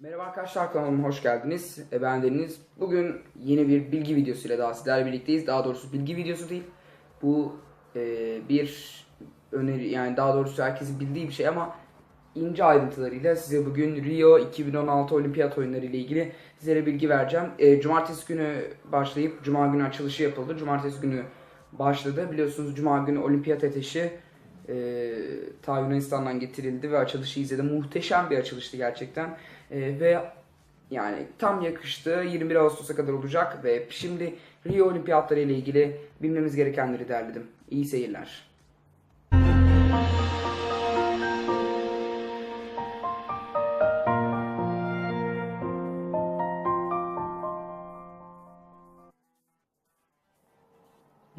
Merhaba arkadaşlar kanalıma hoş geldiniz. E, Ben Deniz. Bugün yeni bir bilgi videosuyla daha sizlerle birlikteyiz. Daha doğrusu bilgi videosu değil. Bu e, bir öneri yani daha doğrusu herkesin bildiği bir şey ama ince ayrıntılarıyla size bugün Rio 2016 Olimpiyat oyunları ile ilgili sizlere bilgi vereceğim. E, cumartesi günü başlayıp cuma günü açılışı yapıldı. Cumartesi günü başladı. Biliyorsunuz cuma günü olimpiyat ateşi e, ta Yunanistan'dan getirildi ve açılışı izledim. Muhteşem bir açılıştı gerçekten. E, ve yani tam yakıştı. 21 Ağustos'a kadar olacak ve şimdi Rio Olimpiyatları ile ilgili bilmemiz gerekenleri derledim. İyi seyirler.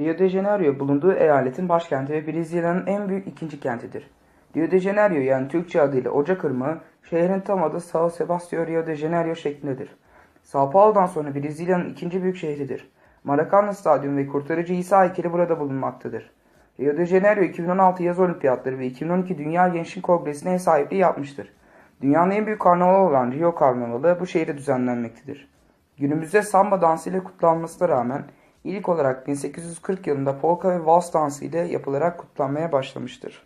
Rio de Janeiro bulunduğu eyaletin başkenti ve Brezilya'nın en büyük ikinci kentidir. Rio de Janeiro yani Türkçe adıyla Ocak Irmağı, şehrin tam adı São Sebastião Rio de Janeiro şeklindedir. São Paulo'dan sonra Brezilya'nın ikinci büyük şehridir. Maracanã Stadyumu ve Kurtarıcı İsa heykeli burada bulunmaktadır. Rio de Janeiro 2016 yaz olimpiyatları ve 2012 Dünya Gençlik Kongresi'ne ev sahipliği yapmıştır. Dünyanın en büyük karnavalı olan Rio Karnavalı bu şehirde düzenlenmektedir. Günümüzde samba dansı ile kutlanmasına rağmen ilk olarak 1840 yılında polka ve vals dansı ile yapılarak kutlanmaya başlamıştır.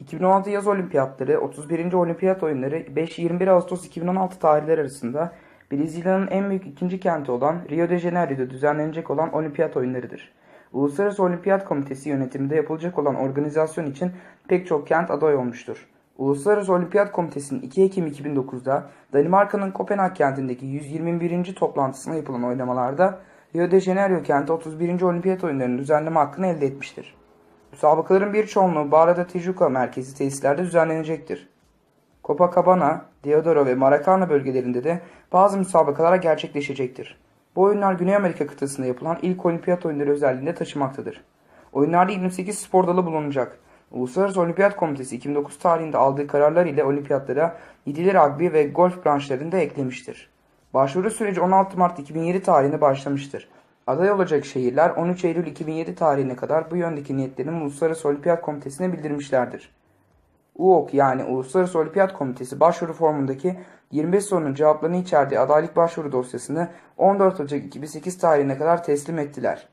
2016 yaz olimpiyatları 31. olimpiyat oyunları 5-21 Ağustos 2016 tarihleri arasında Brezilya'nın en büyük ikinci kenti olan Rio de Janeiro'da düzenlenecek olan olimpiyat oyunlarıdır. Uluslararası Olimpiyat Komitesi yönetiminde yapılacak olan organizasyon için pek çok kent aday olmuştur. Uluslararası Olimpiyat Komitesi'nin 2 Ekim 2009'da Danimarka'nın Kopenhag kentindeki 121. toplantısına yapılan oylamalarda Rio de Janeiro kenti 31. Olimpiyat oyunlarının düzenleme hakkını elde etmiştir. Müsabakaların bir çoğunluğu Barra da Tijuca merkezi tesislerde düzenlenecektir. Copacabana, Deodoro ve Maracana bölgelerinde de bazı müsabakalar gerçekleşecektir. Bu oyunlar Güney Amerika kıtasında yapılan ilk olimpiyat oyunları özelliğinde taşımaktadır. Oyunlarda 28 spor dalı bulunacak. Uluslararası Olimpiyat Komitesi 2009 tarihinde aldığı kararlar ile olimpiyatlara yedili rugby ve golf branşlarını da eklemiştir. Başvuru süreci 16 Mart 2007 tarihinde başlamıştır. Aday olacak şehirler 13 Eylül 2007 tarihine kadar bu yöndeki niyetlerini Uluslararası Olimpiyat Komitesi'ne bildirmişlerdir. UOK yani Uluslararası Olimpiyat Komitesi başvuru formundaki 25 sorunun cevaplarını içerdiği adaylık başvuru dosyasını 14 Ocak 2008 tarihine kadar teslim ettiler.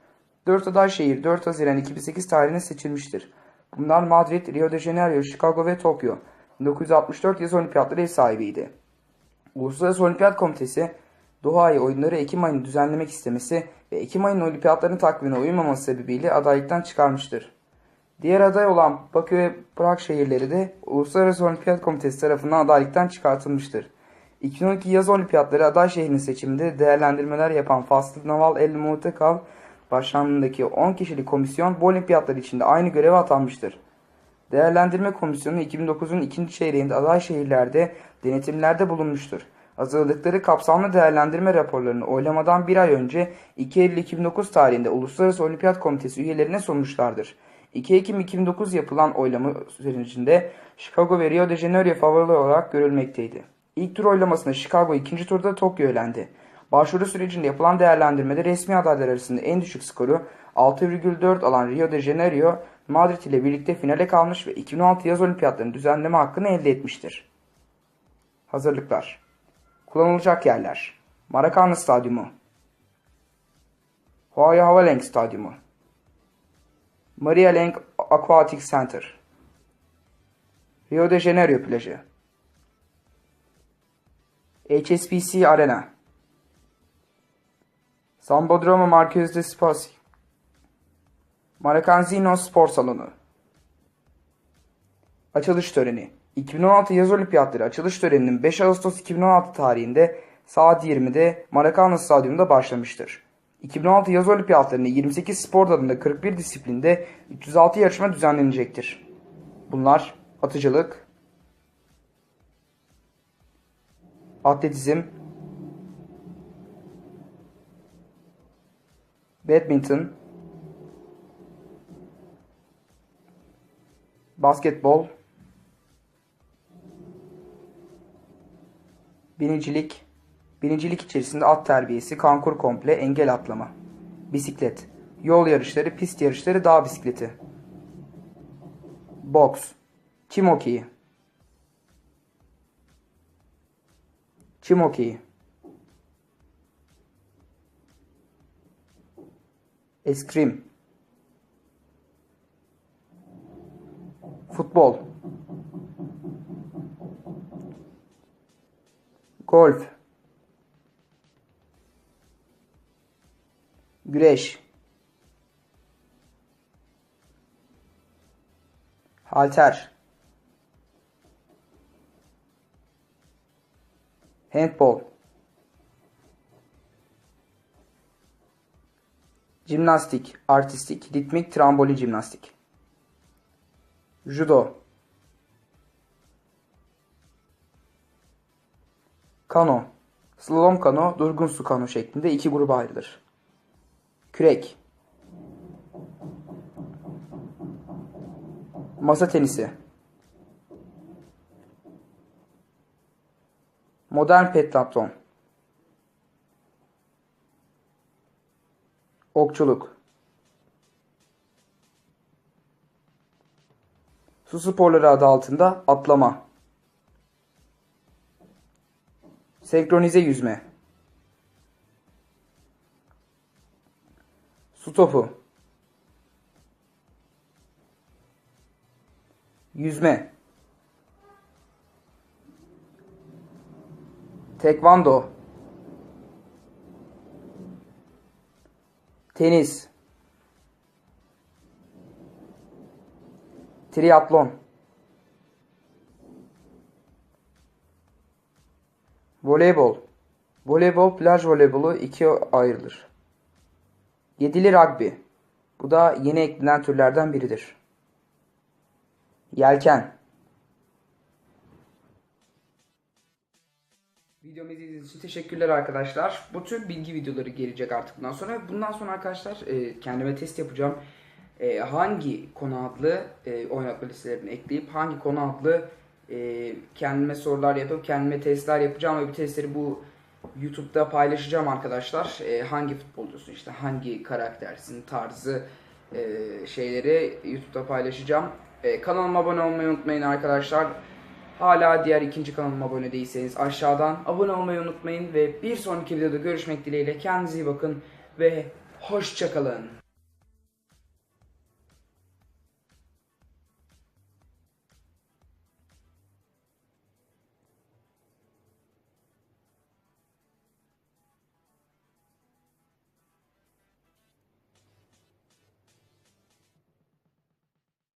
4 aday şehir 4 Haziran 2008 tarihine seçilmiştir. Bunlar Madrid, Rio de Janeiro, Chicago ve Tokyo. 1964 yaz olimpiyatları ev sahibiydi. Uluslararası Olimpiyat Komitesi Doha'yı oyunları Ekim ayında düzenlemek istemesi ve Ekim ayının olimpiyatların takvimine uymaması sebebiyle adaylıktan çıkarmıştır. Diğer aday olan Bakü ve Prag şehirleri de Uluslararası Olimpiyat Komitesi tarafından adaylıktan çıkartılmıştır. 2012 yaz olimpiyatları aday şehrinin seçiminde değerlendirmeler yapan Faslı Naval El Mutekal başkanlığındaki 10 kişilik komisyon bu olimpiyatlar içinde aynı göreve atanmıştır. Değerlendirme Komisyonu 2009'un ikinci çeyreğinde aday şehirlerde denetimlerde bulunmuştur. Hazırladıkları kapsamlı değerlendirme raporlarını oylamadan bir ay önce 2 Eylül 2009 tarihinde Uluslararası Olimpiyat Komitesi üyelerine sunmuşlardır. 2 Ekim 2009 yapılan oylama sürecinde Chicago ve Rio de Janeiro favorili olarak görülmekteydi. İlk tur oylamasında Chicago ikinci turda Tokyo elendi. Başvuru sürecinde yapılan değerlendirmede resmi adaylar arasında en düşük skoru 6,4 alan Rio de Janeiro, Madrid ile birlikte finale kalmış ve 2016 yaz olimpiyatlarının düzenleme hakkını elde etmiştir. Hazırlıklar. Kullanılacak yerler. Maracana Stadyumu. Huaya Havalenk Stadyumu. Maria Lenk Aquatic Center. Rio de Janeiro plajı. HSBC Arena. Sambodromo Marquês de Spasi Maracanzino Spor Salonu Açılış töreni 2016 yaz olimpiyatları açılış töreninin 5 Ağustos 2016 tarihinde saat 20'de Maracana Stadyumunda başlamıştır. 2016 yaz olimpiyatlarında 28 spor dalında 41 disiplinde 306 yarışma düzenlenecektir. Bunlar atıcılık, atletizm, badminton, basketbol, binicilik, binicilik içerisinde at terbiyesi, kankur komple, engel atlama, bisiklet, yol yarışları, pist yarışları, dağ bisikleti, boks, kim hokeyi, Çim hokeyi. Eskrim. Futbol. Golf. Güreş. Halter. Handball. Jimnastik, artistik, ritmik, trambolin jimnastik. Judo. Kano. Slalom kano, durgun su kano şeklinde iki gruba ayrılır. Kürek. Masa tenisi. Modern pentathlon. Okçuluk. Su sporları adı altında atlama. Senkronize yüzme. Su topu. Yüzme. Tekvando. Tenis. Triatlon. Voleybol. Voleybol plaj voleybolu ikiye ayrılır. Yedili rugby. Bu da yeni eklenen türlerden biridir. Yelken. Videomu izlediğiniz için teşekkürler arkadaşlar. Bu tür bilgi videoları gelecek artık bundan sonra. Bundan sonra arkadaşlar e, kendime test yapacağım. E, hangi konu adlı e, oynatma listelerine ekleyip hangi konu adlı e, kendime sorular yapıp kendime testler yapacağım ve bu testleri bu YouTube'da paylaşacağım arkadaşlar. E, hangi futbolcusun işte hangi karaktersin tarzı e, şeyleri YouTube'da paylaşacağım. E, kanalıma abone olmayı unutmayın arkadaşlar. Hala diğer ikinci kanalıma abone değilseniz aşağıdan abone olmayı unutmayın ve bir sonraki videoda görüşmek dileğiyle kendinize iyi bakın ve hoşçakalın.